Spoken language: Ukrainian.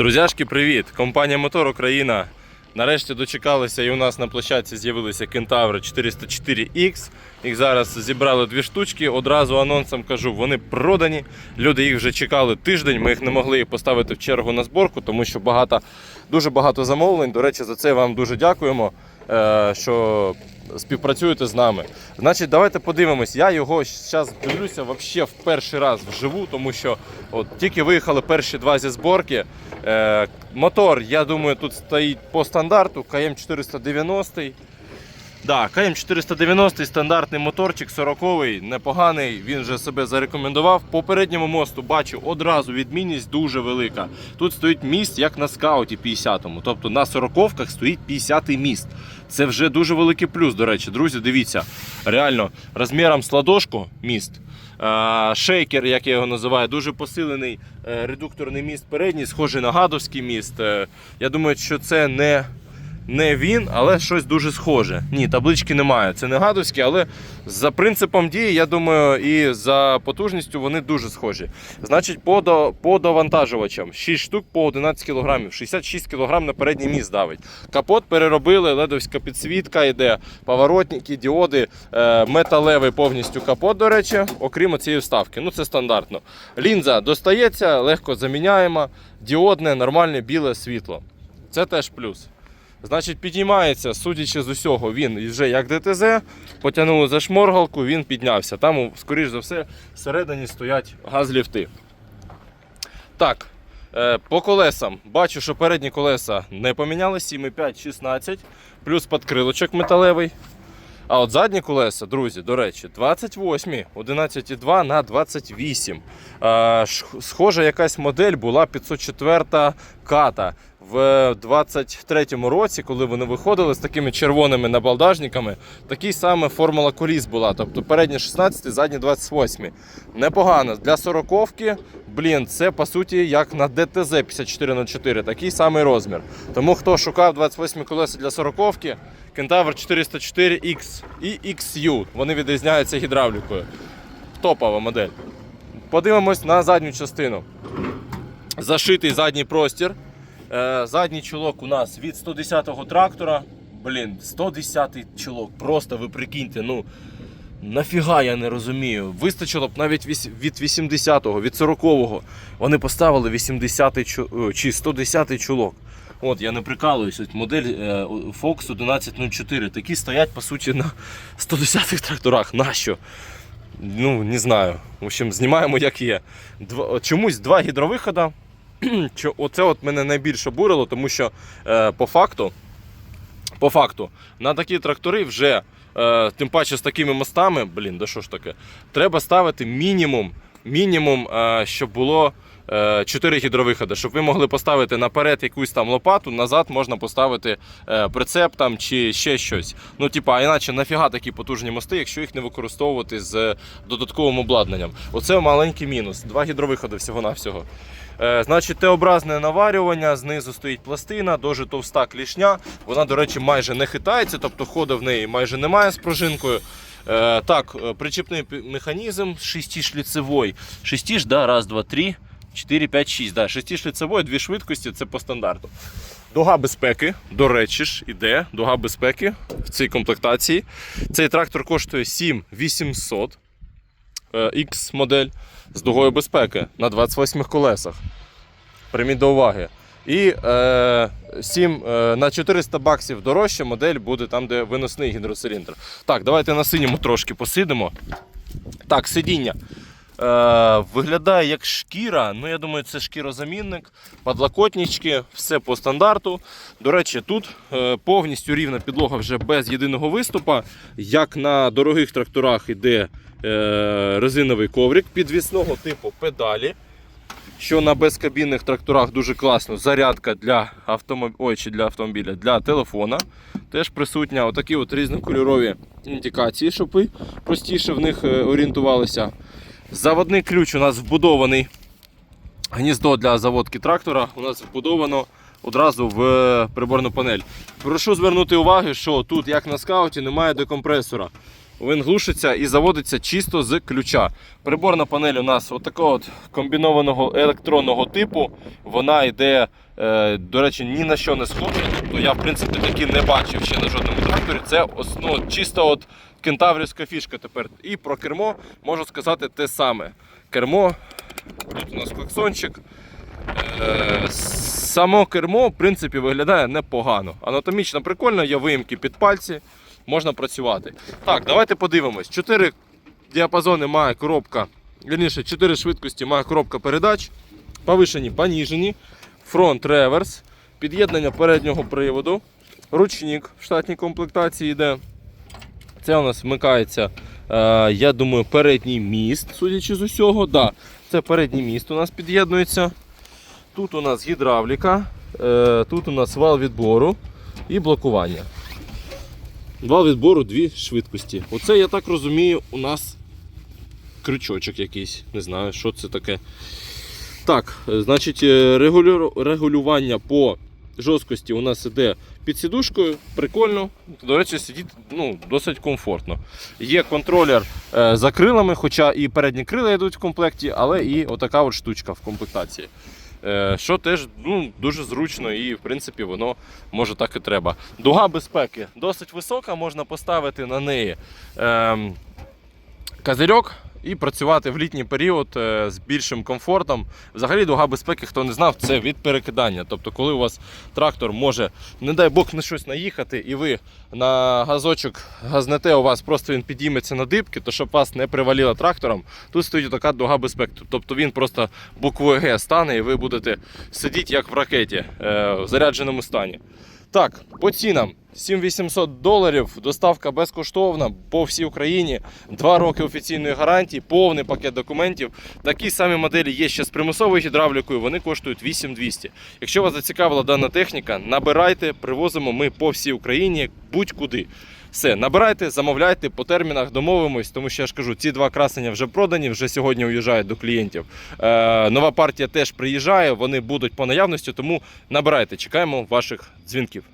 Друзяшки, привіт! Компанія Мотор Україна. Нарешті дочекалися і у нас на площадці з'явилися Кентаври 404X. Їх зараз зібрали дві штучки. Одразу анонсом кажу, вони продані. Люди їх вже чекали тиждень. Ми їх не могли поставити в чергу на зборку, тому що багато, дуже багато замовлень. До речі, за це вам дуже дякуємо, е, що співпрацюєте з нами. Значить, давайте подивимось. Я його зараз дивлюся вообще в перший раз вживу, тому що от тільки виїхали перші два зі зборки. Е, мотор, я думаю, тут стоїть по стандарту КМ 490. Да, КМ 490 стандартний моторчик 40-й, непоганий, він вже себе зарекомендував. По передньому мосту бачу одразу відмінність дуже велика. Тут стоїть міст, як на скауті 50-му. Тобто на 40-ках стоїть 50-й міст. Це вже дуже великий плюс, до речі, друзі, дивіться. Реально, розміром з ладошку міст. Е, Шейкер, як я його називаю, дуже посилений е, редукторний міст передній, схожий на гадовський міст. Е, Я думаю, що це не, не він, але щось дуже схоже. Ні, таблички немає. Це не гадовський, але за принципом дії, я думаю, і за потужністю вони дуже схожі. Значить, по, по довантажувачам 6 штук по 11 кг, 66 кг на передній міст давить. Капот переробили, ледовська підсвітка йде, поворотники, діоди, е, металевий повністю капот, до речі, окрім цієї вставки. Ну це стандартно. Лінза достається, легко заміняємо, діодне, нормальне біле світло. Це теж плюс. Значить, підіймається, судячи з усього, він вже як ДТЗ, потягнули за шморгалку, він піднявся. Там, скоріш за все, всередині стоять газліфти. Так, е, по колесам. Бачу, що передні колеса не поміняли 7,5, 16, плюс подкрилочок металевий. А от задні колеса, друзі, до речі, 28, 11,2 на 28. Е, Схожа якась модель була 504 ката в 23-му році, коли вони виходили з такими червоними набалдажниками. Такий саме формула коліс була. Тобто передні 16, задні 28. Непогано. Для 40-ки, блін, це по суті як на ДТЗ 5404, такий самий розмір. Тому хто шукав 28 колеса для 40-ки, Кентавр 404X і XU. Вони відрізняються гідравлікою. Топова модель. Подивимось на задню частину. Зашитий задній простір. Е, Задній чулок у нас від 110-го трактора. Блін, 110-й чулок. Просто ви прикиньте, ну. Нафіга я не розумію. Вистачило б навіть від 80-го, від 40-го. Вони поставили 80-й чи 110-й чулок. От, я не прикалуюсь, от модель е, Fox 1104. Такі стоять, по суті, на 110-х тракторах. Нащо? Ну, не знаю. В общем, знімаємо як є. Два, чомусь два гідровихода. Оце от мене найбільше бурило, тому що е, по факту, по факту, на такі трактори вже, е, тим паче з такими мостами, блін, да що ж таке, треба ставити мінімум, мінімум, е, щоб було. 4 гідровиходи, щоб ви могли поставити наперед якусь там лопату, назад можна поставити е, прицеп там чи ще щось. Ну, типа, а іначе нафіга такі потужні мости, якщо їх не використовувати з додатковим обладнанням. Оце маленький мінус. Два гідровиходи всього-навсього. Е, Значить, Т-образне наварювання, знизу стоїть пластина, дуже товста клішня. Вона, до речі, майже не хитається, тобто ходу в неї майже немає з пружинкою. Е, так, е, причіпний пі- механізм шестишліцевой. Шестіш, да, раз, два, три, 4, 5, 6. Да, шестишліцевой, дві швидкості, це по стандарту. Дуга безпеки, до речі ж, іде дуга безпеки в цій комплектації. Цей трактор коштує 7800 е, X модель з дугою безпеки на 28 колесах. Прийміть до уваги. І е, 7, е, на 400 баксів дорожче модель буде там, де виносний гідроциліндр. Так, давайте на синьому трошки посидимо. Так, сидіння. Е, виглядає як шкіра. Ну, я думаю, це шкірозамінник, подлокотнички, все по стандарту. До речі, тут е, повністю рівна підлога вже без єдиного виступа. Як на дорогих тракторах йде е, резиновий коврик підвісного типу педалі. Що на безкабінних тракторах дуже класно. Зарядка для автомобіля, ой, чи для автомобіля, для телефона. Теж присутня отакі от різнокольорові індикації, щоб ви простіше в них е, орієнтувалися. Заводний ключ у нас вбудований. Гніздо для заводки трактора у нас вбудовано одразу в е, приборну панель. Прошу звернути увагу, що тут, як на скауті, немає декомпресора. Він глушиться і заводиться чисто з ключа. Приборна панель у нас от такого от комбінованого електронного типу. Вона йде Е, до речі, ні на що не схожі. Тобто я, в принципі, такі не бачив ще на жодному тракторі. Це ну, чисто от кентаврівська фішка тепер. І про кермо можу сказати те саме. Кермо, тут у нас клаксончик. Е, Само кермо, в принципі, виглядає непогано. Анатомічно прикольно, є виїмки під пальці, можна працювати. Так, давайте подивимось. Чотири діапазони має коробка, вірніше, 4 швидкості має коробка передач, повишені, поніжені, фронт реверс, під'єднання переднього приводу, ручник в штатній комплектації йде. Це у нас вмикається, е, я думаю, передній міст, судячи з усього. Да, це передній міст у нас під'єднується. Тут у нас гідравліка, е, тут у нас вал відбору і блокування. Вал відбору дві швидкості. Оце, я так розумію, у нас крючочок якийсь. Не знаю, що це таке. Так, е, значить, е, регулю- регулювання по жорсткості у нас іде під сідушкою. Прикольно. До речі, сидіти ну, досить комфортно. Є контролер е, за крилами, хоча і передні крила йдуть в комплекті, але і отака от штучка в комплектації. Е, Що теж ну, дуже зручно і в принципі воно може так і треба. Дуга безпеки досить висока, можна поставити на неї е, козирьок і працювати в літній період е, з більшим комфортом. Взагалі, дуга безпеки, хто не знав, це від перекидання. Тобто, коли у вас трактор може, не дай Бог, на щось наїхати, і ви на газочок газнете, у вас просто він підійметься на дибки, то щоб вас не привалило трактором, тут стоїть така дуга безпеки. Тобто він просто буквою Г стане, і ви будете сидіти як в ракеті е, в зарядженому стані. Так, по цінам 7800 доларів, доставка безкоштовна по всій Україні, 2 роки офіційної гарантії, повний пакет документів. Такі самі моделі є ще з примусовою гідравлікою, вони коштують 8200. Якщо вас зацікавила дана техніка, набирайте, привозимо ми по всій Україні будь-куди. Все, набирайте, замовляйте, по термінах домовимось, тому що я ж кажу, ці два красення вже продані, вже сьогодні уїжджають до клієнтів. Е, нова партія теж приїжджає, вони будуть по наявності, тому набирайте, чекаємо ваших дзвінків.